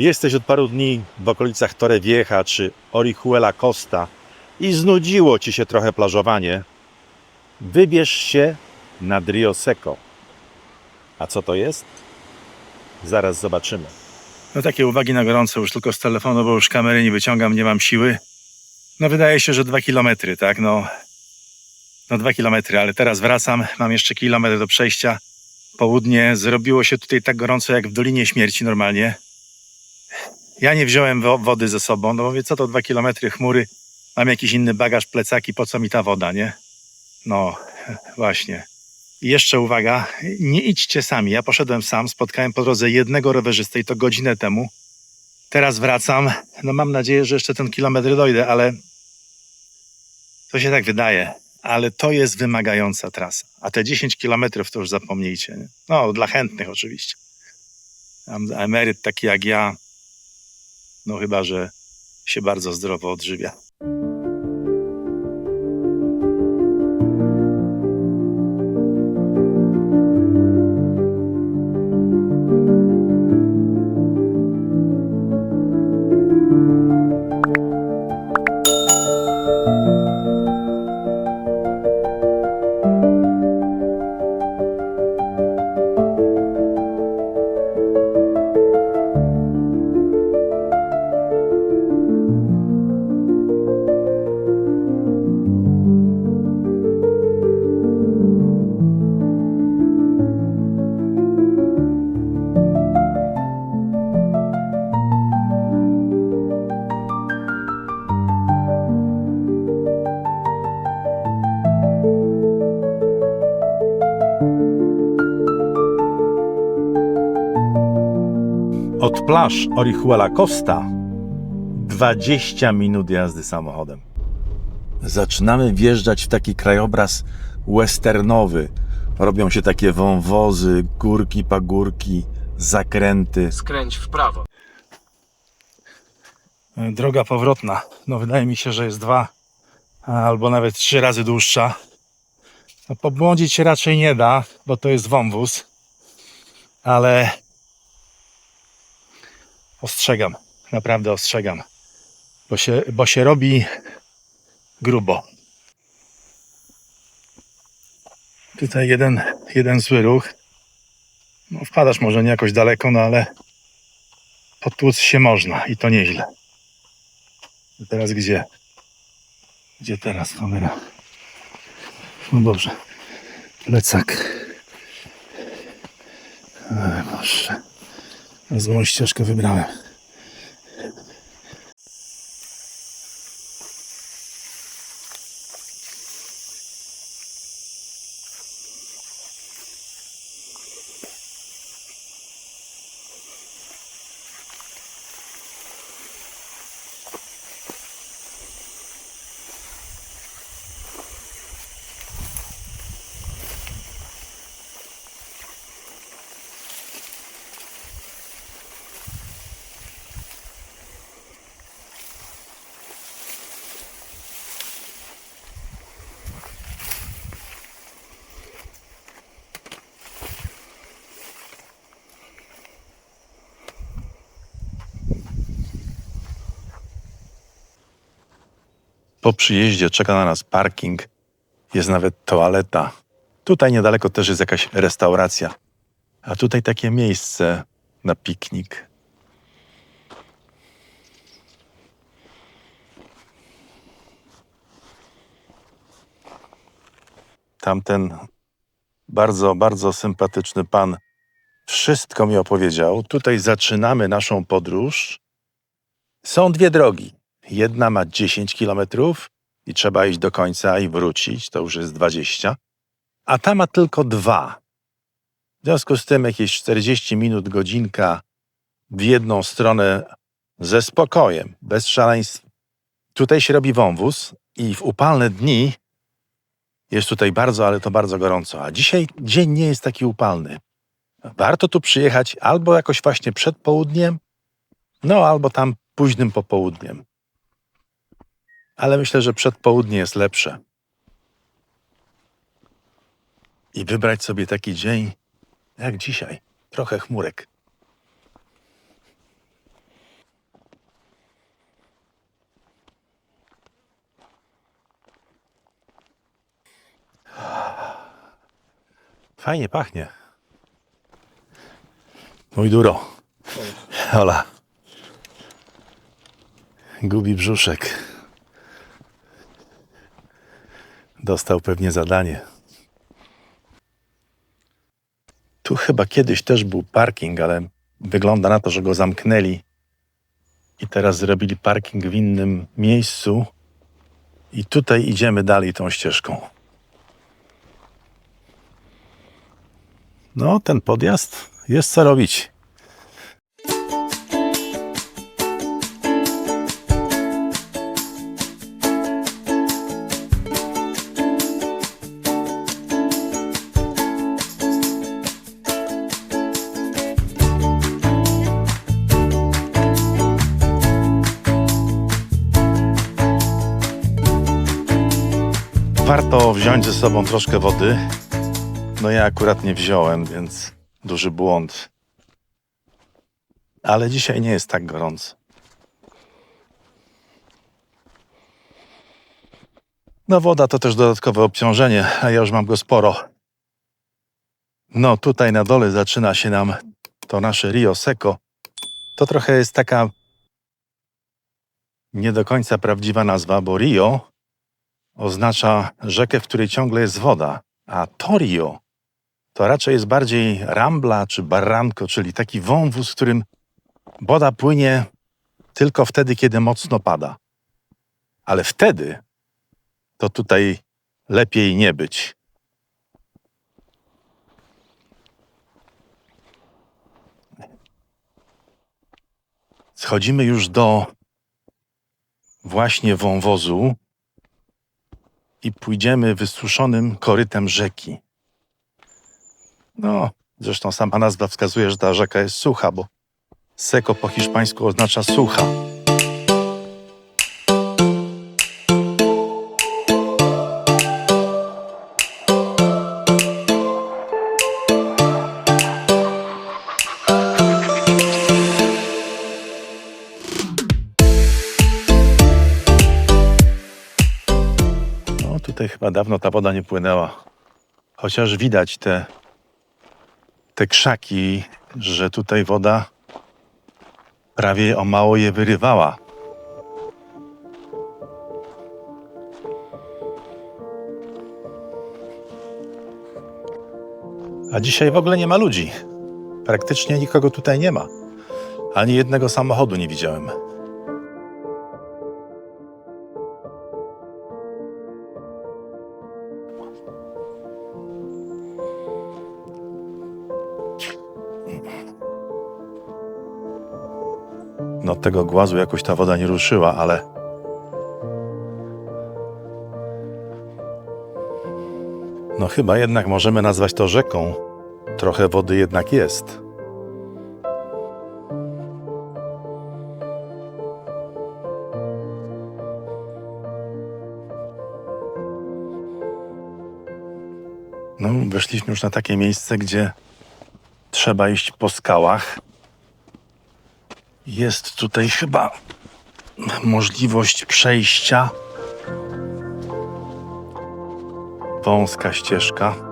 Jesteś od paru dni w okolicach Torrevieja czy Orihuela Costa i znudziło ci się trochę plażowanie. Wybierz się nad Rio Seco. A co to jest? Zaraz zobaczymy. No takie uwagi na gorąco już tylko z telefonu, bo już kamery nie wyciągam, nie mam siły. No wydaje się, że dwa kilometry, tak? No, no dwa kilometry, ale teraz wracam, mam jeszcze kilometr do przejścia. Południe, zrobiło się tutaj tak gorąco jak w Dolinie Śmierci normalnie. Ja nie wziąłem wo- wody ze sobą, no mówię, co to dwa kilometry chmury, mam jakiś inny bagaż, plecaki, po co mi ta woda, nie? No, właśnie. I jeszcze uwaga, nie idźcie sami. Ja poszedłem sam, spotkałem po drodze jednego rowerzystę i to godzinę temu. Teraz wracam. No mam nadzieję, że jeszcze ten kilometr dojdę, ale to się tak wydaje. Ale to jest wymagająca trasa. A te 10 kilometrów to już zapomnijcie. Nie? No, dla chętnych oczywiście. Emeryt taki jak ja, no chyba, że się bardzo zdrowo odżywia. Od plaż Orihuela Costa 20 minut jazdy samochodem. Zaczynamy wjeżdżać w taki krajobraz westernowy. Robią się takie wąwozy, górki, pagórki, zakręty. skręć w prawo. Droga powrotna. No wydaje mi się, że jest dwa albo nawet trzy razy dłuższa. No, pobłądzić się raczej nie da, bo to jest wąwóz. Ale ostrzegam, naprawdę ostrzegam, bo się, bo się robi grubo. Tutaj jeden, jeden zły ruch. No, wpadasz może nie jakoś daleko, no ale potłuc się można i to nieźle. Teraz gdzie? Gdzie teraz kamera? No dobrze. Plecak. Boże. Złą ścieżkę wybrałem. Po przyjeździe czeka na nas parking, jest nawet toaleta. Tutaj niedaleko też jest jakaś restauracja. A tutaj takie miejsce na piknik. Tamten bardzo, bardzo sympatyczny pan wszystko mi opowiedział. Tutaj zaczynamy naszą podróż. Są dwie drogi. Jedna ma 10 kilometrów i trzeba iść do końca i wrócić, to już jest 20, a ta ma tylko dwa. W związku z tym jakieś 40 minut, godzinka w jedną stronę ze spokojem, bez szaleństw. Tutaj się robi wąwóz i w upalne dni jest tutaj bardzo, ale to bardzo gorąco. A dzisiaj dzień nie jest taki upalny. Warto tu przyjechać albo jakoś właśnie przed południem, no albo tam późnym popołudniem ale myślę, że przedpołudnie jest lepsze. I wybrać sobie taki dzień jak dzisiaj, trochę chmurek. Fajnie pachnie. Mój duro. Ola. Gubi brzuszek. Dostał pewnie zadanie. Tu chyba kiedyś też był parking, ale wygląda na to, że go zamknęli i teraz zrobili parking w innym miejscu. I tutaj idziemy dalej tą ścieżką. No, ten podjazd jest co robić. Warto wziąć ze sobą troszkę wody. No ja akurat nie wziąłem, więc duży błąd. Ale dzisiaj nie jest tak gorąco. No woda to też dodatkowe obciążenie, a ja już mam go sporo. No tutaj na dole zaczyna się nam to nasze Rio Seco. To trochę jest taka nie do końca prawdziwa nazwa, bo Rio oznacza rzekę, w której ciągle jest woda, a Torio to raczej jest bardziej rambla czy barranko, czyli taki wąwóz, w którym woda płynie tylko wtedy, kiedy mocno pada. Ale wtedy to tutaj lepiej nie być. Schodzimy już do właśnie wąwozu i pójdziemy wysuszonym korytem rzeki. No, zresztą sama nazwa wskazuje, że ta rzeka jest sucha, bo seco po hiszpańsku oznacza sucha. Tutaj chyba dawno ta woda nie płynęła. Chociaż widać te, te krzaki, że tutaj woda prawie o mało je wyrywała. A dzisiaj w ogóle nie ma ludzi. Praktycznie nikogo tutaj nie ma. Ani jednego samochodu nie widziałem. Od tego głazu jakoś ta woda nie ruszyła, ale... No chyba jednak możemy nazwać to rzeką. Trochę wody jednak jest. No, weszliśmy już na takie miejsce, gdzie trzeba iść po skałach. Jest tutaj chyba możliwość przejścia. Wąska ścieżka.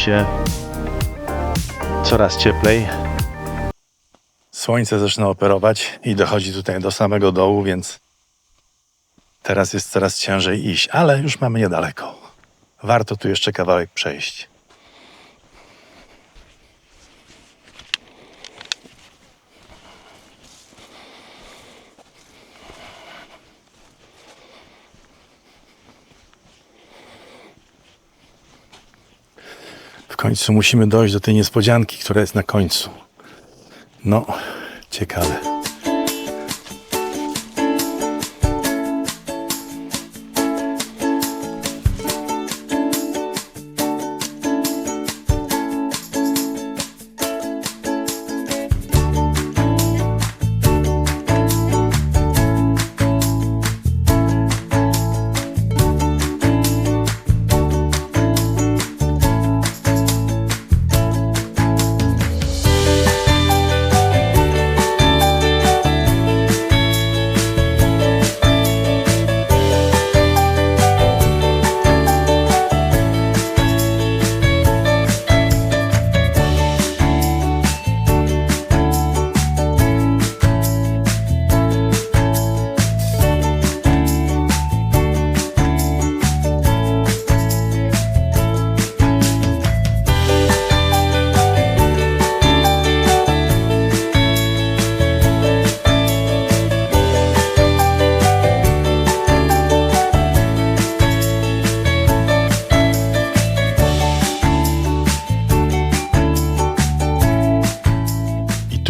Się coraz cieplej. Słońce zaczyna operować i dochodzi tutaj do samego dołu, więc teraz jest coraz ciężej iść, ale już mamy niedaleko. Warto tu jeszcze kawałek przejść. Końcu musimy dojść do tej niespodzianki, która jest na końcu. No, ciekawe.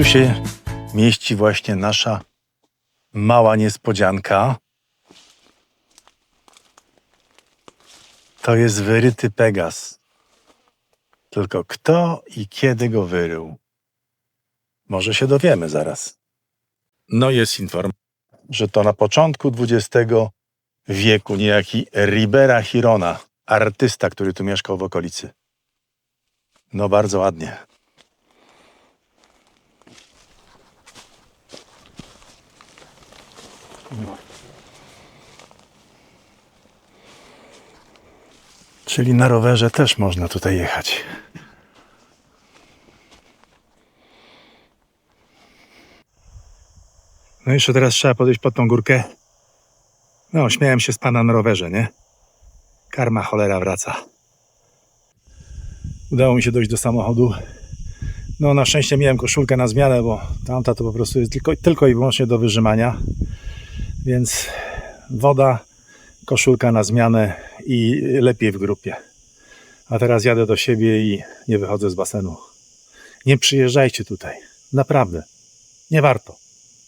Tu się mieści właśnie nasza mała niespodzianka. To jest wyryty Pegas. Tylko kto i kiedy go wyrył? Może się dowiemy zaraz. No jest informacja, że to na początku XX wieku niejaki Ribera Hirona, artysta, który tu mieszkał w okolicy. No bardzo ładnie. Czyli na rowerze też można tutaj jechać. No jeszcze teraz trzeba podejść pod tą górkę. No, śmiałem się z pana na rowerze, nie? Karma cholera wraca. Udało mi się dojść do samochodu. No, na szczęście miałem koszulkę na zmianę, bo tamta to po prostu jest tylko, tylko i wyłącznie do wyrzymania. Więc woda, koszulka na zmianę i lepiej w grupie. A teraz jadę do siebie i nie wychodzę z basenu. Nie przyjeżdżajcie tutaj. Naprawdę. Nie warto.